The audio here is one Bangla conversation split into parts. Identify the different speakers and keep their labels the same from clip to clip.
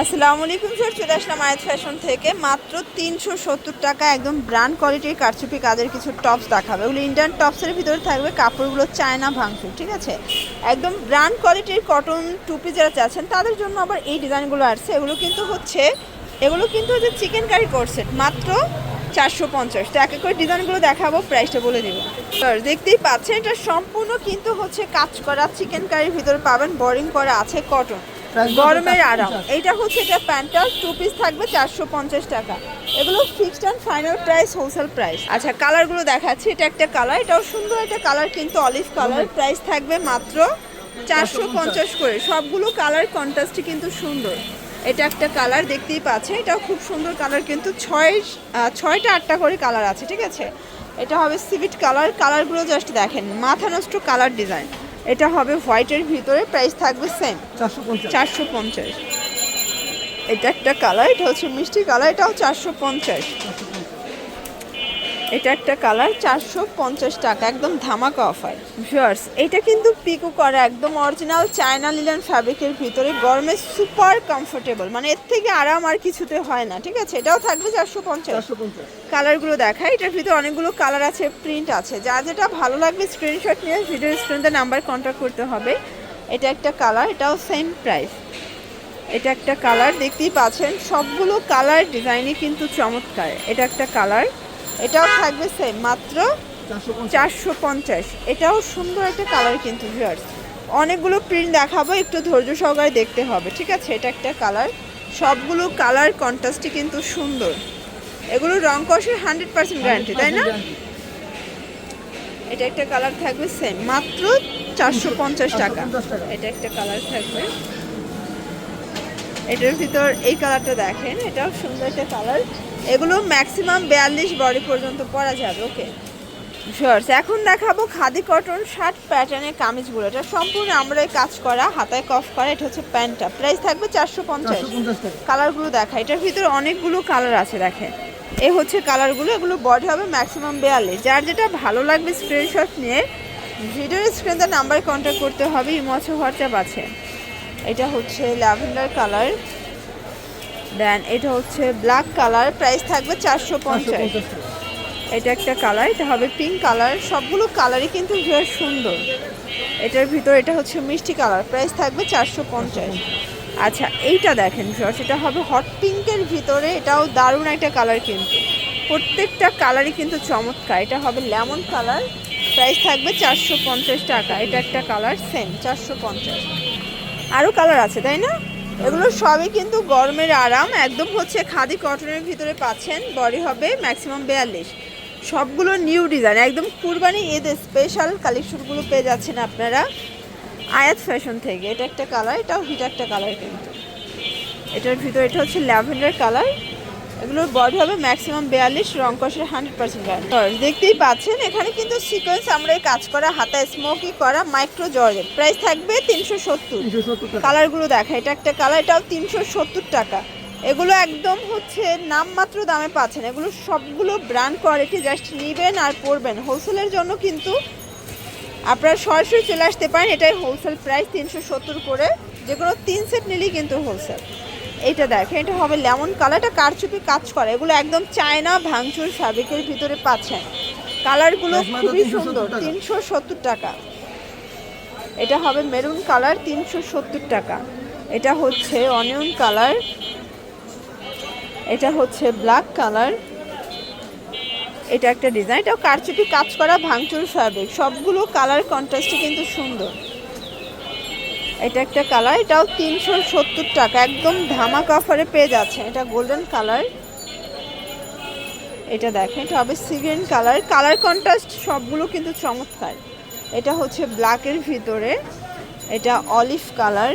Speaker 1: আসসালামু আলাইকুম, স্যার। চলে আসলাম আয়াত ফ্যাশন থেকে। মাত্র তিনশো সত্তর টাকা একদম ব্র্যান্ড কোয়ালিটির কারচুপি কাজের কিছু টপস দেখাবে। ওগুলো ইন্ডিয়ান টপসের ভিতরে থাকবে, কাপড়গুলো চায়না ভাঙচুর, ঠিক আছে? একদম ব্র্যান্ড কোয়ালিটির কটন টুপি যারা চাচ্ছেন, তাদের জন্য আবার এই ডিজাইনগুলো আসছে। এগুলো কিন্তু হচ্ছে, এগুলো কিন্তু হচ্ছে চিকেন কারি কোর্সেট মাত্র চারশো পঞ্চাশ। তো এক এক করে ডিজাইনগুলো দেখাবো প্রাইসটা বলে দিব। দেখতেই পাচ্ছেন, এটা সম্পূর্ণ কিন্তু হচ্ছে কাজ করা চিকেন কারির ভিতরে পাবেন বোরিং করা আছে কটন গরমের আরাম। এইটা হচ্ছে এটা প্যান্টটা টু পিস থাকবে চারশো পঞ্চাশ টাকা। এগুলো fixed and final price wholesale price আচ্ছা কালারগুলো দেখাচ্ছি। এটা একটা কালার এটাও সুন্দর একটা কালার কিন্তু অলিভ কালার প্রাইস থাকবে মাত্র চারশো পঞ্চাশ করে। সবগুলো কালার কন্ট্রাস্টই কিন্তু সুন্দর। এটা একটা কালার দেখতেই পাচ্ছে এটাও খুব সুন্দর কালার কিন্তু ছয় ছয়টা আটটা করে কালার আছে ঠিক আছে? এটা হবে সিভিট কালার কালারগুলো জাস্ট দেখেন। মাথা নষ্ট কালার ডিজাইন এটা হবে হোয়াইটের ভিতরে প্রাইস থাকবে সেম
Speaker 2: চারশো পঞ্চাশ।
Speaker 1: এটা একটা কালার এটা হচ্ছে মিষ্টি কালার এটাও চারশো পঞ্চাশ। এটা একটা কালার চারশো পঞ্চাশ টাকা একদম ধামাকা অফার ভিউয়ার্স এটা কিন্তু পিকো করা একদম অরিজিনাল চায়না লিলেন ফ্যাব্রিকের ভিতরে গরমে সুপার কমফোর্টেবল মানে এর থেকে আরাম আর কিছুতে হয় না ঠিক আছে? এটাও থাকবে চারশো পঞ্চাশ। কালারগুলো দেখায় এটার ভিতরে অনেকগুলো কালার আছে প্রিন্ট আছে। যা যেটা ভালো লাগবে স্ক্রিনশট নিয়ে ভিডিও স্ক্রিনতে নাম্বার কন্ট্যাক্ট করতে হবে। এটা একটা কালার এটাও সেম প্রাইস এটা একটা কালার দেখতেই পাচ্ছেন সবগুলো কালার ডিজাইনই কিন্তু চমৎকার। এটা একটা কালার এটাও থাকবে সেম মাত্র
Speaker 2: চারশো পঞ্চাশ।
Speaker 1: এটাও সুন্দর একটা কালার কিন্তু ভিউয়ার্স অনেকগুলো প্রিন্ট দেখাবো একটু ধৈর্য সহকারে দেখতে হবে ঠিক আছে? এটা একটা কালার সবগুলো কালার কন্ট্রাস্টই কিন্তু সুন্দর। এগুলো রং কষের হান্ড্রেড পার্সেন্ট গ্যারান্টি তাই না? এটা একটা কালার থাকবে সেম মাত্র চারশো পঞ্চাশ টাকা। এটা একটা কালার থাকবে। এটার ভিতর এই কালারটা দেখেন এটাও সুন্দর একটা কালার এগুলো ম্যাক্সিমাম বিয়াল্লিশ বডি পর্যন্ত পরা যাবে ওকে শর্টস এখন দেখাবো খাদি কটন শার্ট প্যাটার্নের কামিজগুলো। এটা সম্পূর্ণ আমরাই কাজ করা হাতায় কফ করা এটা হচ্ছে প্যান্টটা। প্রাইস থাকবে চারশো পঞ্চাশ। কালারগুলো দেখা এটার ভিতরে অনেকগুলো কালার আছে দেখে এ হচ্ছে কালারগুলো এগুলো বডি হবে ম্যাক্সিমাম বিয়াল্লিশ। যার যেটা ভালো লাগবে স্ক্রিনশট নিয়ে ভিডিওর স্ক্রিনতে নাম্বার কন্ট্যাক্ট করতে হবে ইমোছে হোয়াটসঅ্যাপ আছে। এটা হচ্ছে ল্যাভেন্ডার কালার দেন এটা হচ্ছে ব্ল্যাক কালার প্রাইস থাকবে চারশো পঞ্চাশ। এটা একটা কালার এটা হবে পিঙ্ক কালার সবগুলো কালারই কিন্তু বেশ সুন্দর। এটার ভিতর এটা হচ্ছে মিষ্টি কালার প্রাইস থাকবে চারশো পঞ্চাশ। আচ্ছা এইটা দেখেন ভিউয়ার্স এটা হবে হট পিঙ্কের ভিতরে এটাও দারুণ একটা কালার কিন্তু। প্রত্যেকটা কালারই কিন্তু চমৎকার। এটা হবে লেমন কালার প্রাইস থাকবে চারশো পঞ্চাশ টাকা। এটা একটা কালার সেম চারশো পঞ্চাশ। আরও কালার আছে তাই না? এগুলো সবই কিন্তু গরমের আরাম। একদম হচ্ছে খাদি কটনের ভিতরে পাচ্ছেন, বডি হবে ম্যাক্সিমাম বিয়াল্লিশ। সবগুলো নিউ ডিজাইন একদম কুরবানি ঈদের স্পেশাল কালেকশনগুলো পেয়ে যাচ্ছেন আপনারা। আয়াত ফ্যাশন থেকে। এটা একটা কালার এটাও হিট একটা কালার কিন্তু। এটার ভিতরে, এটা হচ্ছে ল্যাভেন্ডার কালার এগুলোর বডি হবে ম্যাক্সিমাম বিয়াল্লিশ রং কষের হান্ড্রেড পার্সেন্ট গ্যারান্টি দেখতেই পাচ্ছেন এখানে কিন্তু সিকোয়েন্স আমরা এই কাজ করা হাতায় স্মোকি করা মাইক্রো জর্জেট প্রাইস থাকবে তিনশো সত্তর। কালারগুলো দেখা এটা একটা কালার এটাও তিনশো সত্তর টাকা। এগুলো একদম হচ্ছে নামমাত্র দামে পাচ্ছেন। এগুলো সবগুলো ব্র্যান্ড কোয়ালিটি জাস্ট নেবেন আর পরবেন। হোলসেলের জন্য কিন্তু আপনারা সরাসরি চলে আসতে পারেন। এটাই হোলসেল প্রাইস তিনশো সত্তর করে। যে কোনো তিন সেট নিলেই কিন্তু হোলসেল এইটা দেখেন এটা হবে লেমন কালার এটা কারচুপি কাজ করে? এগুলো একদম চায়না ভাঙচুর ফ্যাব্রিকের ভিতরে পাচ্ছেন কালারগুলো খুবই সুন্দর তিনশো সত্তর টাকা। এটা হবে মেরুন কালার তিনশো সত্তর টাকা। এটা হচ্ছে অনিয়ন কালার এটা হচ্ছে ব্ল্যাক কালার এটা একটা ডিজাইন এটাও কারচুপি কাজ করা ভাঙচুর ফ্যাব্রিক সবগুলো কালার কন্ট্রাস্টে কিন্তু সুন্দর। এটা একটা কালার এটাও তিনশো সত্তর টাকা একদম ধামাক অফারে পেয়ে যাচ্ছেন। এটা গোল্ডেন কালার। এটা দেখেন এটা হবে সিভিয়ান কালার। কালার কন্ট্রাস্ট সবগুলো কিন্তু চমৎকার। এটা হচ্ছে ব্ল্যাকের ভিতরে। এটা অলিভ কালার।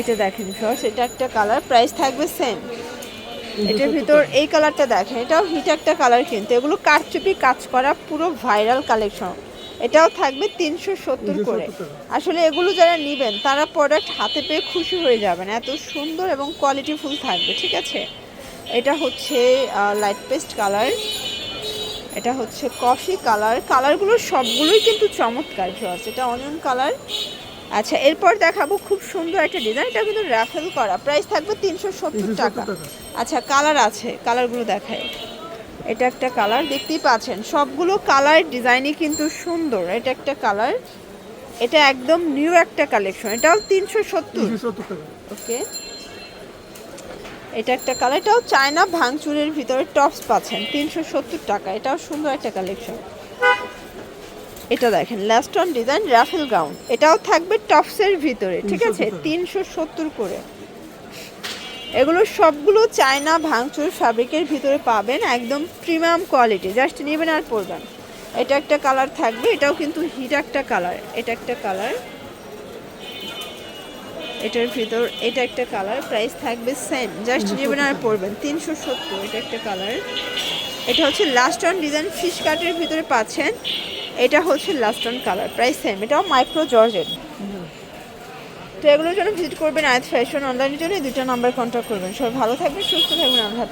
Speaker 1: এটা দেখেন ফ্রস এটা একটা কালার প্রাইস থাকবে সেম এটার ভিতর এই কালারটা দেখেন এটাও হিট একটা কালার কিন্তু। এগুলো কারচুপি কাজ করা পুরো ভাইরাল কালেকশন এটাও থাকবে তিনশো সত্তর করে। আসলে এগুলো যারা নেবেন তারা প্রোডাক্ট হাতে পেয়ে খুশি হয়ে যাবেন। এত সুন্দর এবং কোয়ালিটিফুল থাকবে ঠিক আছে? এটা হচ্ছে লাইট পেস্ট কালার এটা হচ্ছে কফি কালার কালারগুলো সবগুলোই কিন্তু চমৎকার ভিউয়ার্স এটা অনিয়ন কালার আচ্ছা এরপর দেখাবো খুব সুন্দর একটা ডিজাইন এটা কিন্তু রাফেল করা। প্রাইস থাকবে তিনশো সত্তর টাকা। আচ্ছা কালার আছে। কালারগুলো দেখায় এটা একটা কালার দেখতেই পাচ্ছেন। সবগুলো কালার ডিজাইনই কিন্তু সুন্দর। এটা একটা কালার। এটা একদম নিউ একটা কালেকশন। এটাও তিনশো সত্তর? ওকে। এটা একটা কালার। এটাও চায়না ভাঙচুরের ভিতরে টপস পাচ্ছেন। তিনশো সত্তর টাকা। এটাও সুন্দর একটা কালেকশন। এটা দেখেন last on design ruffle gown. এটাও থাকবে টপসের ভিতরে ঠিক আছে? তিনশো সত্তর করে। এগুলো সবগুলো চায়না ভাঙচুর ফ্যাব্রিকের ভিতরে পাবেন একদম প্রিমিয়াম কোয়ালিটি জাস্ট নেবেন আর পরবেন। এটা একটা কালার থাকবে এটাও কিন্তু হিট একটা কালার এটা একটা কালার এটার ভিতর এটা একটা কালার প্রাইস থাকবে সেম জাস্ট নেবেন আর পরবেন। তিনশো সত্তর এটা একটা কালার এটা হচ্ছে লাস্ট অন ডিজাইন ফিশ কাটের ভিতরে পাচ্ছেন। এটা হচ্ছে last on colour price same এটাও মাইক্রো জর্জেট তো এগুলোর জন্য ভিজিট করবেন আয়াত ফ্যাশন অনলাইনের জন্য। দুটো নাম্বার কন্ট্যাক্ট করবেন। সবাই ভালো থাকবেন, সুস্থ থাকবেন, আল্লাহ